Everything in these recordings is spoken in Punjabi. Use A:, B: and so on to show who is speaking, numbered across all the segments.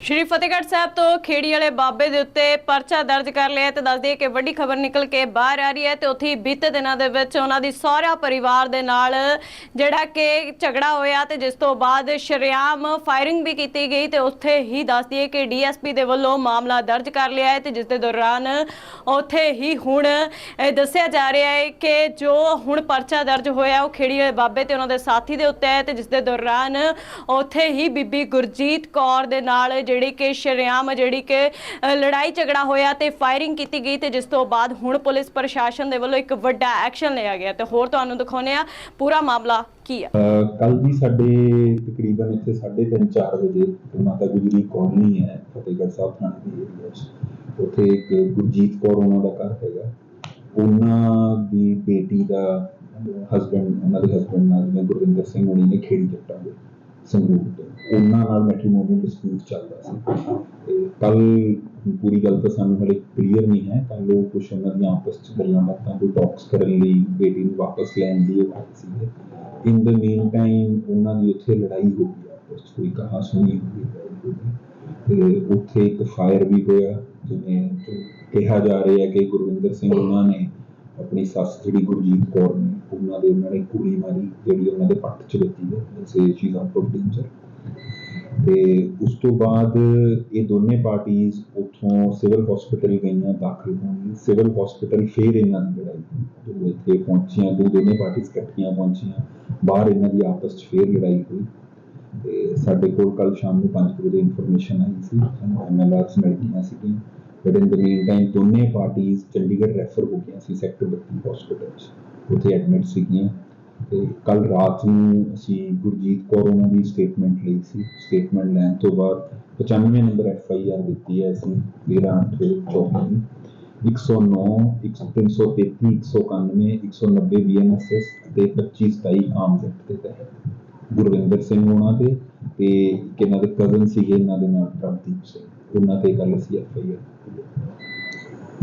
A: ਸ਼੍ਰੀ ਫਤਿਹਗੜ੍ਹ ਸਾਹਿਬ ਤੋਂ ਖੇੜੀ ਵਾਲੇ ਬਾਬੇ ਦੇ ਉੱਤੇ ਪਰਚਾ ਦਰਜ ਕਰ ਲਿਆ ਹੈ ਤੇ ਦੱਸ ਦਈਏ ਕਿ ਵੱਡੀ ਖਬਰ ਨਿਕਲ ਕੇ ਬਾਹਰ ਆ ਰਹੀ ਹੈ ਤੇ ਉੱਥੇ ਹੀ ਬੀਤੇ ਦਿਨਾਂ ਦੇ ਵਿੱਚ ਉਹਨਾਂ ਦੀ ਸਹੁਰਾ ਪਰਿਵਾਰ ਦੇ ਨਾਲ ਜਿਹੜਾ ਕਿ ਝਗੜਾ ਹੋਇਆ ਤੇ ਜਿਸ ਤੋਂ ਬਾਅਦ ਸ਼ਰੇਆਮ ਫਾਇਰਿੰਗ ਵੀ ਕੀਤੀ ਗਈ ਤੇ ਉੱਥੇ ਹੀ ਦੱਸ ਦਈਏ ਕਿ ਡੀਐਸਪੀ ਦੇ ਵੱਲੋਂ ਮਾਮਲਾ ਦਰਜ ਕਰ ਲਿਆ ਹੈ ਤੇ ਜਿਸ ਦੇ ਦੌਰਾਨ ਉੱਥੇ ਹੀ ਹੁਣ ਇਹ ਦੱਸਿਆ ਜਾ ਰਿਹਾ ਹੈ ਕਿ ਜੋ ਹੁਣ ਪਰਚਾ ਦਰਜ ਹੋਇਆ ਉਹ ਖੇੜੀ ਵਾਲੇ ਬਾਬੇ ਤੇ ਉਹਨਾਂ ਦੇ ਸਾਥੀ ਦੇ ਉੱਤੇ ਹੈ ਤੇ ਜਿਸ ਦੇ ਦੌਰਾਨ ਉੱਥੇ ਹੀ ਬੀਬੀ ਗੁਰਜੀਤ ਕੌਰ ਦੇ ਨਾਲ ਜਿਹੜੀ ਕਿ ਸ਼ਰੇਆਮ ਜਿਹੜੀ ਕਿ ਲੜਾਈ ਝਗੜਾ ਹੋਇਆ ਤੇ ਫਾਇਰਿੰਗ ਕੀਤੀ ਗਈ ਤੇ ਜਿਸ ਤੋਂ ਬਾਅਦ ਹੁਣ ਪੁਲਿਸ ਪ੍ਰਸ਼ਾਸਨ ਦੇ ਵੱਲੋਂ ਇੱਕ ਵੱਡਾ ਐਕਸ਼ਨ ਲਿਆ ਗਿਆ ਤੇ ਹੋਰ ਤੁਹਾਨੂੰ ਦਿਖਾਉਂਦੇ ਆ ਪੂਰਾ ਮਾਮਲਾ ਕੀ ਆ
B: ਕੱਲ ਵੀ ਸਾਡੇ ਤਕਰੀਬਨ ਇੱਥੇ 3:30 ਵਜੇ ਮਾਤਾ ਗੁਜਰੀ ਕੌਲਨੀ ਹੈ, ਫਤਿਹਗੜ੍ਹ ਸਾਹਿਬ ਥਾਣੇ ਦੇ ਏਰੀਆ 'ਚ ਉੱਥੇ ਇੱਕ ਗੁਰਜੀਤ ਕੌਰ ਉਹਨਾਂ ਦਾ ਘਰ ਹੈਗਾ। ਉਹਨਾਂ ਦੀ ਬੇਟੀ ਦਾ ਹਸਬੰਡ ਉਹਨਾਂ ਦੇ ਹਸਬੰਡ ਨਾਲ ਗੁਰਵਿੰਦਰ ਸਿੰਘ ਹੋਣੀ ਨੇ ਖੇੜੀ ਜੱਟਾਂ ਦੇ ਸੰਗਰੂਰ ਉਹਨਾਂ ਨਾਲ ਮੈਟਰੀਮੋਨੀਅਲ ਡਿਸਪਿਊਟ ਚੱਲਦਾ ਸੀ। ਤੇ ਕੱਲ ਪੂਰੀ ਗੱਲ ਤਾਂ ਸਾਨੂੰ ਹਲੇ ਕਲੀਅਰ ਨਹੀਂ ਹੈ ਕੱਲ ਉਹ ਕੁਛ ਉਹਨਾਂ ਦੀਆਂ ਆਪਸ ਚ ਗੱਲਾਂ ਬਾਤਾਂ ਕੋਈ ਟਾਕਸ ਕਰਨ ਲਈ ਬੇਟੀ ਨੂੰ ਵਾਪਸ ਲੈਣ ਲਈ ਉਹ ਆਏ ਸੀਗੇ। ਇਨ ਦ ਮੀਨ ਟਾਈਮ ਉਹਨਾਂ ਦੀ ਉੱਥੇ ਲੜਾਈ ਹੋ ਗਈ, ਆਪਸ ਚ ਕੋਈ ਕਹਾ ਸੁਣੀ ਹੋਈ ਤੇ ਉੱਥੇ ਇੱਕ ਫਾਇਰ ਵੀ ਹੋਇਆ, ਜਿਵੇਂ ਕਿਹਾ ਜਾ ਰਿਹਾ ਹੈ ਕਿ ਗੁਰਵਿੰਦਰ ਸਿੰਘ ਉਹਨਾਂ ਨੇ ਆਪਣੀ ਸੱਸ ਜਿਹੜੀ ਗੁਰਜੀਤ ਕੌਰ ਨੇ, ਉਹਨਾਂ ਦੇ ਉਹਨਾਂ ਨੇ ਕੁੜੀ ਮਾਰੀ, ਜਿਹੜੀ ਉਹਨਾਂ ਦੇ ਪੱਟ ਚ ਵੱਜੀ ਹੈ ਸੇ ਸ਼ੀ ਆਊਟ ਆਫ ਡੇਂਜਰ ਤੇ ਉਸ ਤੋਂ ਬਾਅਦ ਇਹ ਦੋਨੇ ਪਾਰਟੀਆਂ ਉੱਥੋਂ ਸਿਵਲ ਹਸਪੀਟਲ ਗਈਆਂ, ਦਾਖਲ ਹੋਣ ਸਿਵਲ ਹਸਪੀਟਲ ਫੇਰ ਇਹਨਾਂ ਦੀ ਲੜਾਈ ਜਦੋਂ ਇੱਥੇ ਪਹੁੰਚੀਆਂ, ਦੋ ਦੋਨੇ ਪਾਰਟੀਆਂ ਇਕੱਠੀਆਂ ਪਹੁੰਚੀਆਂ, ਬਾਹਰ ਇਹਨਾਂ ਦੀ ਆਪਸ 'ਚ ਫੇਰ ਲੜਾਈ ਹੋਈ। ਤੇ ਸਾਡੇ ਕੋਲ ਕੱਲ ਸ਼ਾਮ ਨੂੰ 5 ਵਜੇ ਇਨਫੋਰਮੇਸ਼ਨ ਆਈ ਸੀ ਐਮਐਲਆਰਸ ਮਿਲ ਗਈਆਂ ਸੀਗੀਆਂ। But in the mean time ਦੋਨੇ ਪਾਰਟੀਆਂ ਚੰਡੀਗੜ੍ਹ ਰੈਫਰ ਹੋ ਗਈਆਂ ਸੀ ਸੈਕਟਰ 32 ਹਸਪੀਟਲ ਉੱਥੇ ਐਡਮਿਟ ਸੀਗੀਆਂ। ਤੇ ਕੱਲ ਰਾਤ ਨੂੰ ਅਸੀਂ ਗੁਰਜੀਤ ਕੌਰ ਉਹਨਾਂ ਦੀ ਸਟੇਟਮੈਂਟ ਲਈ ਸੀ। ਸਟੇਟਮੈਂਟ ਲੈਣ ਤੋਂ ਬਾਅਦ 95 ਨੰਬਰ ਐਫ ਆਈ ਆਰ ਦਿੱਤੀ ਹੈ ਅਸੀਂ 13 8 24 109 333 191 190 ਬੀਐਨਐਸਐਸ ਤੇ 25 27 ਆਰਮਸ ਐਕਟ ਦੇ ਤਹਿਤ। ਗੁਰਵਿੰਦਰ ਸਿੰਘ ਉਹਨਾਂ ਤੇ ਤੇ ਇੱਕ ਇਹਨਾਂ ਦੇ ਕਜ਼ਨ ਸੀਗੇ, ਇਹਨਾਂ ਦੇ ਨਾਲ ਪ੍ਰਭਦੀਪ ਸਿੰਘ। ਉਹਨਾਂ ਤੇ ਗੱਲ ਅਸੀਂ ਐਫ ਆਈ ਆਰ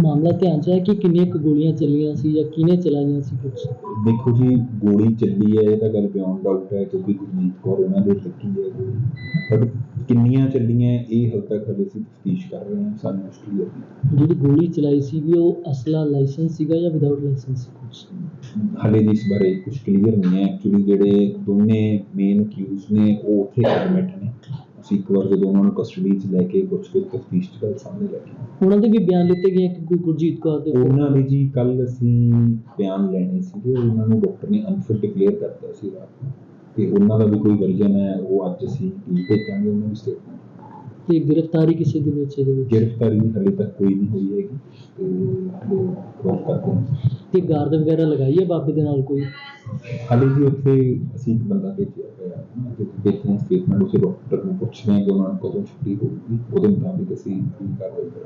C: ਮਾਮਲਾ ਧਿਆਨ ਚ ਹੈ ਕਿ ਕਿੰਨੀਆਂ ਕੁ ਗੋਲੀਆਂ ਚੱਲੀਆਂ ਸੀ ਜਾਂ ਕਿਹਨੇ ਚਲਾਈਆਂ ਸੀ ਕੁਝ
B: ਦੇਖੋ ਜੀ ਗੋਲੀ ਚੱਲੀ ਹੈ ਇਹ ਤਾਂ ਗੱਲ ਬਿਯੋਂਡ ਡਾਊਟ ਹੈ ਕਿਉਂਕਿ ਗੁਰਜੀਤ ਕੌਰ ਉਹਨਾਂ ਦੇ ਲੱਗੀ ਹੈ। ਗੋਲੀ ਪਰ ਕਿੰਨੀਆਂ ਚੱਲੀਆਂ ਇਹ ਹਾਲੇ ਤੱਕ ਹਲੇ ਅਸੀਂ ਤਫਤੀਸ਼ ਕਰ ਰਹੇ ਹਾਂ ਸਾਨੂੰ ਮੁਸ਼ਕਿਲ ਹੈ।
C: ਜਿਹੜੀ ਗੋਲੀ ਚਲਾਈ ਸੀ ਵੀ ਉਹ ਅਸਲਾ ਲਾਇਸੈਂਸ ਸੀਗਾ ਜਾਂ ਵਿਦਆਊਟ ਲਾਇਸੈਂਸ ਸੀ ਕੁਝ
B: ਹਲੇ ਇਸ ਬਾਰੇ ਕੁਝ ਕਲੀਅਰ ਨਹੀਂ ਹੈ। ਐਕਚੁਅਲੀ ਜਿਹੜੇ ਦੋਨੇ ਮੇਨ ਅਕਿਊਜ਼ ਨੇ ਉਹ ਉੱਥੇ ਐਡਮਿਟ ਨੇ। ਅਸੀਂ ਇੱਕ ਵਾਰ ਜਦੋਂ ਉਹਨਾਂ ਨੂੰ ਕਸਟਡੀ 'ਚ ਲੈ ਕੇ ਕੁਝ ਫਿਰ ਤਫਤੀਸ਼ 'ਚ ਗੱਲ ਸਾਹਮਣੇ ਲੈ ਕੇ।
C: ਉਹਨਾਂ ਦੇ ਵੀ ਬਿਆਨ ਲਿੱਤੇ ਗਏ ਕਿ ਗੁ- ਗੁਰਜੀਤ ਕੌਰ ਦੇ।
B: ਉਹਨਾਂ ਦੇ ਜੀ ਕੱਲ ਅਸੀਂ ਬਿਆਨ ਲੈਣੇ ਸੀਗੇ ਉਹਨਾਂ ਨੂੰ ਡਾਕਟਰ ਨੇ ਅਨਫਿਟ ਡਿਕਲੇਅਰ ਕਰਤਾ ਸੀ ਰਾਤ ਨੂੰ। ਤੇ ਉਹਨਾਂ ਦਾ ਵੀ ਕੋਈ ਵਰਜਨ ਹੈ ਉਹ ਅੱਜ ਅਸੀਂ ਭੇਜਾਂਗੇ ਉਹਨਾਂ ਦੀ ਸਟੇਟਮੈਂਟ
C: ਤੇ ਗ੍ਰਿਫਤਾਰੀ ਕਿਸੇ ਦੇ ਵਿੱਚ ਇਹਦੇ ਵਿੱਚ?
B: ਗ੍ਰਿਫਤਾਰੀ ਹਲੇ ਤੱਕ ਕੋਈ ਨਹੀਂ ਹੋਈ ਹੈਗੀ ਤੇ ਉਹ ਕੋਲ ਕਰਦੇ ਹਾਂ
C: ਤੇ ਗਾਰਡ ਵਗੈਰਾ ਲਗਾਈ ਹੈ ਬਾਬੇ ਦੇ ਨਾਲ ਕੋਈ?
B: ਹਾਲੇ ਜੀ ਉੱਥੇ ਅਸੀਂ ਇੱਕ ਬੰਦਾ ਭੇਜਿਆ ਹੋਇਆ ਹੈ ਤੇ ਦੇਖਦੇ ਹਾਂ ਸਟੇਟਮੈਂਟ ਉਸੇ ਡਾਕਟਰ ਨੂੰ ਪੁੱਛਣਾ ਕਿ ਉਹਨਾਂ ਨੂੰ ਕਦੋਂ ਛੁੱਟੀ ਹੋਊਗੀ, ਉਹਦੇ ਮੁਤਾਬਿਕ ਅਸੀਂ ਕੀ ਕਾਰਵਾਈ ਕਰਾਂਗੇ।